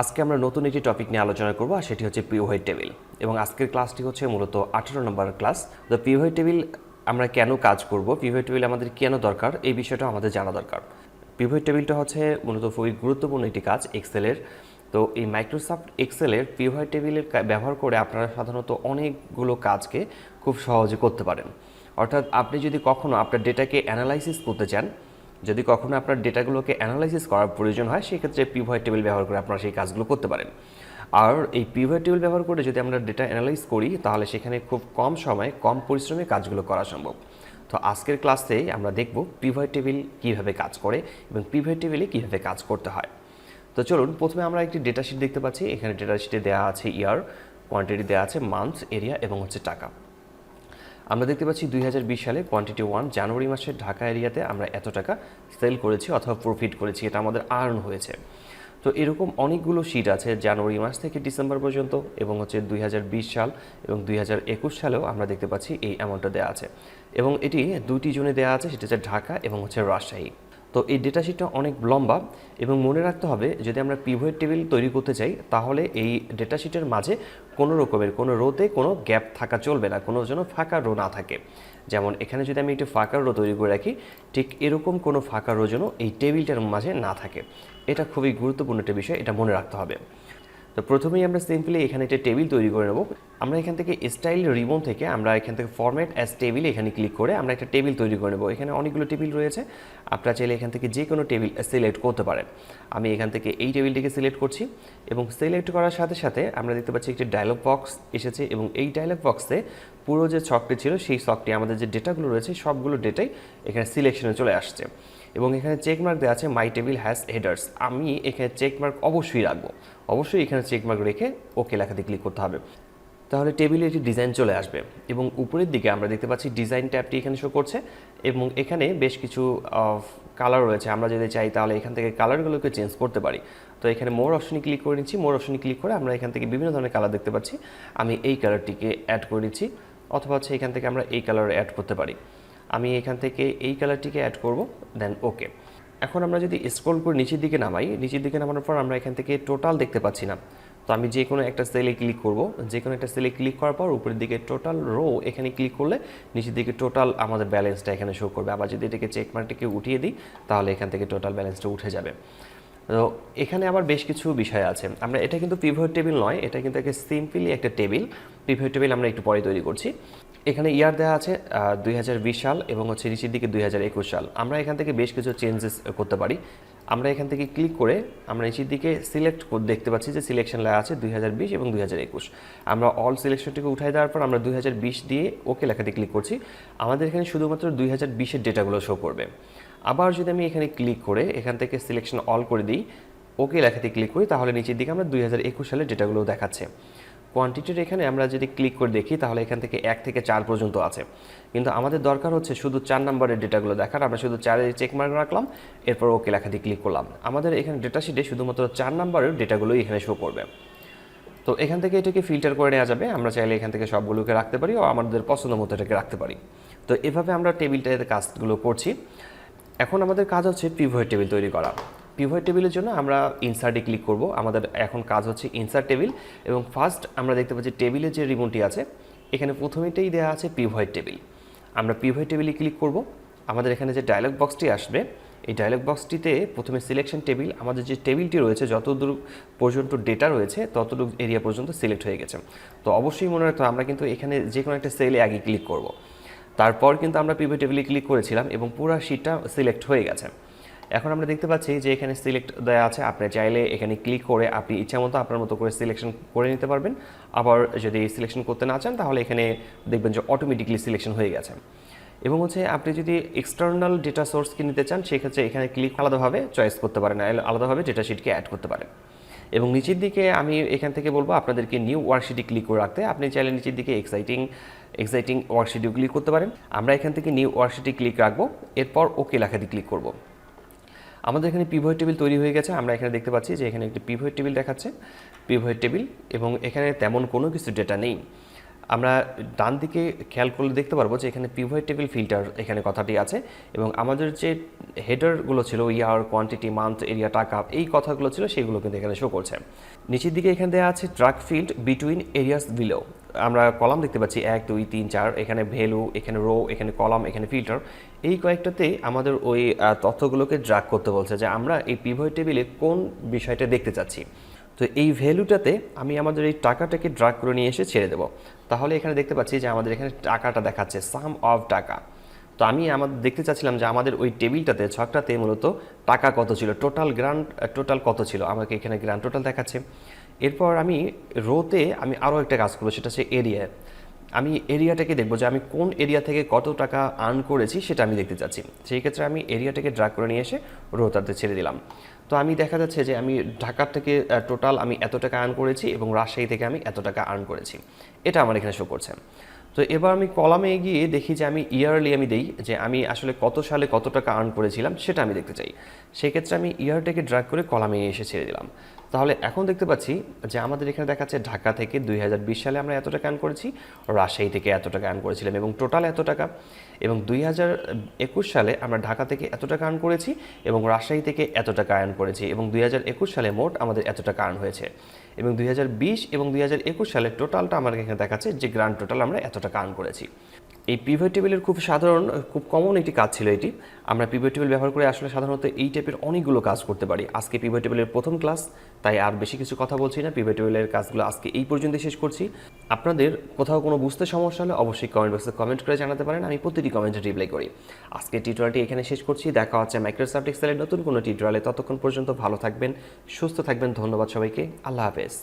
আজকে আমরা নতুন একটি টপিক নিয়ে আলোচনা করব, আর সেটি হচ্ছে পিওহাইট টেবিল। এবং আজকের ক্লাসটি হচ্ছে মূলত আঠেরো নম্বর ক্লাস। তো পিওহাইট টেবিল আমরা কেন কাজ করব পিওহাইট টেবিল আমাদের কেন দরকার, এই বিষয়টা আমাদের জানা দরকার। পিওহাইট টেবিলটা হচ্ছে মূলত খুবই গুরুত্বপূর্ণ একটি কাজ, এক্সেলের। তো এই মাইক্রোসফট এক্সেলের পিওহাইট টেবিলের ব্যবহার করে আপনারা সাধারণত অনেকগুলো কাজকে খুব সহজে করতে পারেন। অর্থাৎ আপনি যদি কখনো আপনার ডেটাকে অ্যানালাইসিস করতে চান যদি কখনো আপনার ডেটাগুলোকে অ্যানালাইসিস করার প্রয়োজন হয়, সেক্ষেত্রে পিভয়েড টেবিল ব্যবহার করে আপনারা সেই কাজগুলো করতে পারেন। আর এই পিভয়েড টেবিল ব্যবহার করে যদি আমরা ডেটা অ্যানালাইজ করি, তাহলে সেখানে খুব কম সময়ে কম পরিশ্রমে কাজগুলো করা সম্ভব। তো আজকের ক্লাসে আমরা দেখব পিভয়েড টেবিল কীভাবে কাজ করে এবং পিভয়েড টেবিলে কীভাবে কাজ করতে হয়। তো চলুন, প্রথমে আমরা একটি ডেটা শিট দেখতে পাচ্ছি। এখানে ডেটা শিটে দেওয়া আছে ইয়ার কোয়ান্টিটি দেওয়া আছে মান্থ এরিয়া এবং হচ্ছে টাকা। আমরা দেখতে পাচ্ছি দুই হাজার বিশ সালে কোয়ান্টিটি ওয়ান জানুয়ারি মাসে ঢাকা এরিয়াতে আমরা এত টাকা সেল করেছি অথবা প্রফিট করেছি, এটা আমাদের আর্ন হয়েছে। তো এরকম অনেকগুলো শিট আছে জানুয়ারি মাস থেকে ডিসেম্বর পর্যন্ত এবং হচ্ছে দুই হাজার বিশ সাল এবং দুই হাজার একুশ সালেও আমরা দেখতে পাচ্ছি এই অ্যামাউন্টটা দেওয়া আছে। এবং এটি দুইটি জনে দেওয়া আছে, সেটা হচ্ছে ঢাকা এবং হচ্ছে রাজশাহী। তো এই ডেটা শিটটা অনেক লম্বা এবং মনে রাখতে হবে যদি আমরা পিভয়েড টেবিল তৈরি করতে চাই, তাহলে এই ডেটা শিটের মাঝে কোনো রকমের, কোনো রোতে কোনো গ্যাপ থাকা চলবে না, কোনো যেন ফাঁকা রো না থাকে। যেমন এখানে যদি আমি একটু ফাঁকা রো তৈরি করে রাখি, ঠিক এরকম কোনো ফাঁকা রো যেন এই টেবিলটার মাঝে না থাকে। এটা খুবই গুরুত্বপূর্ণ একটা বিষয়, এটা মনে রাখতে হবে। তো প্রথমেই আমরা সিম্পলি এখানে একটা টেবিল তৈরি করে নেব। আমরা এখান থেকে স্টাইল রিবন থেকে আমরা এখান থেকে ফরম্যাট অ্যাজ টেবিল এখানে ক্লিক করে আমরা একটা টেবিল তৈরি করে নেব। এখানে অনেকগুলো টেবিল রয়েছে। আপনারা চাইলে এখান থেকে যে কোনো টেবিল সিলেক্ট করতে পারেন। আমি এখান থেকে এই টেবিলটিকে সিলেক্ট করছি এবং সিলেক্ট করার সাথে সাথে আমরা দেখতে পাচ্ছি একটি ডায়লগ বক্স এসেছে এবং এই ডায়লগ বক্সে পুরো যে ছকটি ছিল, সেই ছকটি, আমাদের যে ডেটাগুলো রয়েছে, সবগুলো ডেটাই এখানে সিলেকশনে চলে আসছে। এবং এখানে চেক মার্ক দেওয়া আছে মাই টেবিল হ্যাজ হেডার্স আমি এখানে চেক মার্ক অবশ্যই রাখব। অবশ্যই এখানে চেক মার্ক রেখে ওকে লেখাতে ক্লিক করতে হবে। তাহলে টেবিলে একটি ডিজাইন চলে আসবে। এবং উপরের দিকে আমরা দেখতে পাচ্ছি ডিজাইন ট্যাবটি এখানে শো করছে। এবং এখানে বেশ কিছু কালার রয়েছে। আমরা যদি চাই তাহলে এখান থেকে কালারগুলোকে চেঞ্জ করতে পারি। তো এখানে মোর অপশনে ক্লিক করে নিচ্ছি। মোর অপশনে ক্লিক করে আমরা এখান থেকে বিভিন্ন ধরনের কালার দেখতে পাচ্ছি। আমি এই কালারটিকে অ্যাড করে নিচ্ছি। অথবা হচ্ছে এখান থেকে আমরা এই কালার অ্যাড করতে পারি। আমি এখান থেকে এই কালারটিকে অ্যাড করব দেন ওকে এখন আমরা যদি স্ক্রল করে নিচের দিকে নামাই, নিচের দিকে নামানোর পর আমরা এখান থেকে টোটাল দেখতে পাচ্ছি না। তো আমি যে কোনো একটা সেলে ক্লিক করব। যে কোনো একটা সেলে ক্লিক করার পর উপরের দিকে টোটাল রো এখানে ক্লিক করলে নিচের দিকে টোটাল আমাদের ব্যালেন্সটা এখানে শো করবে। আবার যদি এটাকে চেক মার্কটিকে উঠিয়ে দিই, তাহলে এখান থেকে টোটাল ব্যালেন্সটা উঠে যাবে। তো এখানে আবার বেশ কিছু বিষয় আছে। আমরা, এটা কিন্তু পিভট টেবিল নয়, এটা কিন্তু একটা সিম্পলি একটা টেবিল পিভট টেবিল আমরা একটু পরে তৈরি করছি। এখানে ইয়ার দেওয়া আছে দুই হাজার বিশ সাল এবং হচ্ছে নিচের দিকে দুই হাজার একুশ সাল। আমরা এখান থেকে বেশ কিছু চেঞ্জেস করতে পারি। আমরা এখান থেকে ক্লিক করে আমরা নিচের দিকে সিলেক্ট দেখতে পাচ্ছি যে সিলেকশন লেখা আছে দুই হাজার বিশ এবং দুই হাজার একুশ। আমরা অল সিলেকশনটিকে উঠাই দেওয়ার পর আমরা দুই হাজার বিশ দিয়ে ওকে লেখাতে ক্লিক করছি। আমাদের এখানে শুধুমাত্র দুই হাজার বিশের ডেটাগুলো শো করবে। আবার যদি আমি এখানে ক্লিক করে, এখান থেকে সিলেকশন অল করে দিই ওকে লেখাতে ক্লিক করি, তাহলে নিচের দিকে আমরা দু হাজার একুশ সালের ডেটাগুলো দেখাচ্ছে। কোয়ান্টিটির এখানে আমরা যদি ক্লিক করে দেখি, তাহলে এখান থেকে এক থেকে চার পর্যন্ত আছে। কিন্তু আমাদের দরকার হচ্ছে শুধু চার নম্বরের ডেটাগুলো দেখার, আমরা শুধু চারে চেক মার্ক রাখলাম, এরপর ওকে লেখাতে ক্লিক করলাম। আমাদের এখানে ডেটা শিটে শুধুমাত্র চার নম্বরের ডেটাগুলোই এখানে শো করবে। তো এখান থেকে এটাকে ফিল্টার করে নেওয়া যাবে, আমরা চাইলে এখান থেকে সবগুলোকে রাখতে পারি, ও আমাদের পছন্দ মতো এটাকে রাখতে পারি। তো এভাবে আমরা টেবিলটাতে কাজগুলো করছি। এখন আমাদের কাজ হচ্ছে পিভয়েড টেবিল তৈরি করা। পিভয়েড টেবিলের জন্য আমরা ইনসার্টে ক্লিক করব। আমাদের এখন কাজ হচ্ছে ইনসার্ট টেবিল এবং ফার্স্ট আমরা দেখতে পাচ্ছি টেবিলের যে রিবনটি আছে, এখানে প্রথমেতেই দেওয়া আছে পিভয়েড টেবিল আমরা পিভয়েড টেবিলে ক্লিক করব। আমাদের এখানে যে ডায়লগ বক্সটি আসবে, এই ডায়লগ বক্সটিতে প্রথমে সিলেকশন টেবিল আমাদের যে টেবিলটি রয়েছে, যতদূর পর্যন্ত ডেটা রয়েছে, ততটুকু এরিয়া পর্যন্ত সিলেক্ট হয়ে গেছে। তো অবশ্যই মনে রাখতে আমরা কিন্তু এখানে যে কোনো একটা সেলে আগে ক্লিক করব। তারপর কিন্তু আমরা পিভট টেবিলে ক্লিক করেছিলাম এবং পুরো শিটটা সিলেক্ট হয়ে গেছে। এখন আমরা দেখতে পাচ্ছি যে এখানে সিলেক্ট দেওয়া আছে, আপনি চাইলে এখানে ক্লিক করে আপনি ইচ্ছা মতো আপনার মতো করে সিলেকশন করে নিতে পারবেন। আবার যদি সিলেকশন করতে না চান, তাহলে এখানে দেখবেন যে অটোমেটিকলি সিলেকশন হয়ে গেছে। এবং হচ্ছে আপনি যদি এক্সটার্নাল ডেটা সোর্সকে নিতে চান, সেক্ষেত্রে এখানে ক্লিক আলাদাভাবে চয়েস করতে পারেন, আলাদাভাবে ডেটা শিটকে অ্যাড করতে পারেন। এবং নিচের দিকে আমি এখান থেকে বলব আপনাদেরকে নিউ ওয়ার্কশিটে ক্লিক করে রাখতে আপনি চাইলে নিচের দিকে এক্সাইটিং এক্সাইটিং ওয়ার্কশিটে ক্লিক করতে পারেন। আমরা এখান থেকে নিউ ওয়ার্কশিটে ক্লিক রাখব। এরপর ওকে লেখাতে ক্লিক করব। আমাদের এখানে পিভয় টেবিল তৈরি হয়ে গেছে। আমরা এখানে দেখতে পাচ্ছি যে এখানে একটি পিভয় টেবিল দেখাচ্ছে। পিভয় টেবিল এবং এখানে তেমন কোনো কিছু ডেটা নেই। আমরা ডান দিকে খেয়াল করলে দেখতে পারব যে এখানে পিভয়েড টেবিল ফিল্টার এখানে কথাটি আছে এবং আমাদের যে হেডারগুলো ছিল ইয়ার কোয়ান্টিটি মান্থ এরিয়া টাকা, এই কথাগুলো ছিল, সেগুলো কিন্তু এখানে শো করছে। নিচের দিকে এখানে দেওয়া আছে track field between areas below আমরা কলাম দেখতে পাচ্ছি এক, দুই, তিন, চার, এখানে ভ্যালু এখানে রো এখানে কলাম এখানে ফিল্টার এই কয়েকটাতে আমাদের ওই তথ্যগুলোকে ড্রাগ করতে বলছে যে আমরা এই পিভয়েড টেবিলে কোন বিষয়টা দেখতে চাচ্ছি। তো এই ভ্যালুটাতে আমি আমাদের এই টাকাটাকে ড্রাগ করে নিয়ে এসে ছেড়ে দেবো। তাহলে এখানে দেখতে পাচ্ছি যে আমাদের এখানে টাকাটা দেখাচ্ছে সাম অফ টাকা। তো আমি আমাদের, দেখতে চাচ্ছিলাম যে আমাদের ওই টেবিলটাতে, ছকটাতে মূলত টাকা কত ছিল? টোটাল গ্রান্ড টোটাল কত ছিল? আমাকে এখানে গ্রান্ড টোটাল দেখাচ্ছে। এরপর আমি রোতে আমি আরও একটা কাজ করব, সেটা হচ্ছে এরিয়া আমি এরিয়াটাকে দেখব যে আমি কোন এরিয়া থেকে কত টাকা আর্ন করেছি, সেটা আমি দেখতে চাচ্ছি। সেই ক্ষেত্রে আমি এরিয়াটাকে ড্রাগ করে নিয়ে এসে রোতাতে ছেড়ে দিলাম। তো আমি দেখা যাচ্ছে যে আমি ঢাকার থেকে টোটাল আমি এত টাকা আর্ন করেছি এবং রাজশাহী থেকে আমি এত টাকা আর্ন করেছি। এটা আমার এখানে শো করছে। তো এবার আমি কলামে গিয়ে দেখি যে আমি ইয়ারলি আমি দেই, যে আমি আসলে কত সালে কত টাকা আর্ন করেছিলাম, সেটা আমি দেখতে চাই। সেক্ষেত্রে আমি ইয়ারটাকে ড্রাগ করে কলামে এসে ছেড়ে দিলাম। তাহলে এখন দেখতে পাচ্ছি যে আমাদের এখানে দেখাচ্ছে ঢাকা থেকে দুই হাজার বিশ সালে আমরা এত টাকা আর্ন করেছি, রাজশাহী থেকে এত টাকা আর্ন করেছিলাম, এবং টোটাল এত টাকা। এবং দুই হাজার একুশ সালে আমরা ঢাকা থেকে এত টাকা আর্ন করেছি, এবং রাজশাহী থেকে এত টাকা আর্ন করেছি, এবং দুই হাজার একুশ সালে মোট আমাদের এত টাকা আর্ন হয়েছে। এবং দুই হাজার বিশ এবং দুই হাজার একুশ সালে টোটালটা আমার এখানে দেখাচ্ছে যে গ্রান্ড টোটাল আমরা এত টাকা আর্ন করেছি। এই পিভট টেবিলের খুব সাধারণ, খুব কমন একটি কাজ ছিল এটি। আমরা পিভট টেবিল ব্যবহার করে আসলে সাধারণত এই টাইপের অনেকগুলো কাজ করতে পারি। আজকে পিভট টেবিলের প্রথম ক্লাস তাই আর বেশি কিছু কথা বলছি না। পিভট টেবিলের কাজগুলো আজকে এই পর্যন্ত শেষ করছি। আপনাদের কোথাও কোনো বুঝতে সমস্যা হলে অবশ্যই কমেন্ট বক্সে কমেন্ট করে জানাতে পারেন, আমি প্রতিটি কমেন্টে রিপ্লাই করি। আজকে টিউটোরিয়ালটি এখানে শেষ করছি। দেখা হচ্ছে মাইক্রোসফট এক্সেলের নতুন কোনো টিউটোরিয়ালে ততক্ষণ পর্যন্ত ভালো থাকবেন, সুস্থ থাকবেন। ধন্যবাদ সবাইকে। আল্লাহ হাফেজ।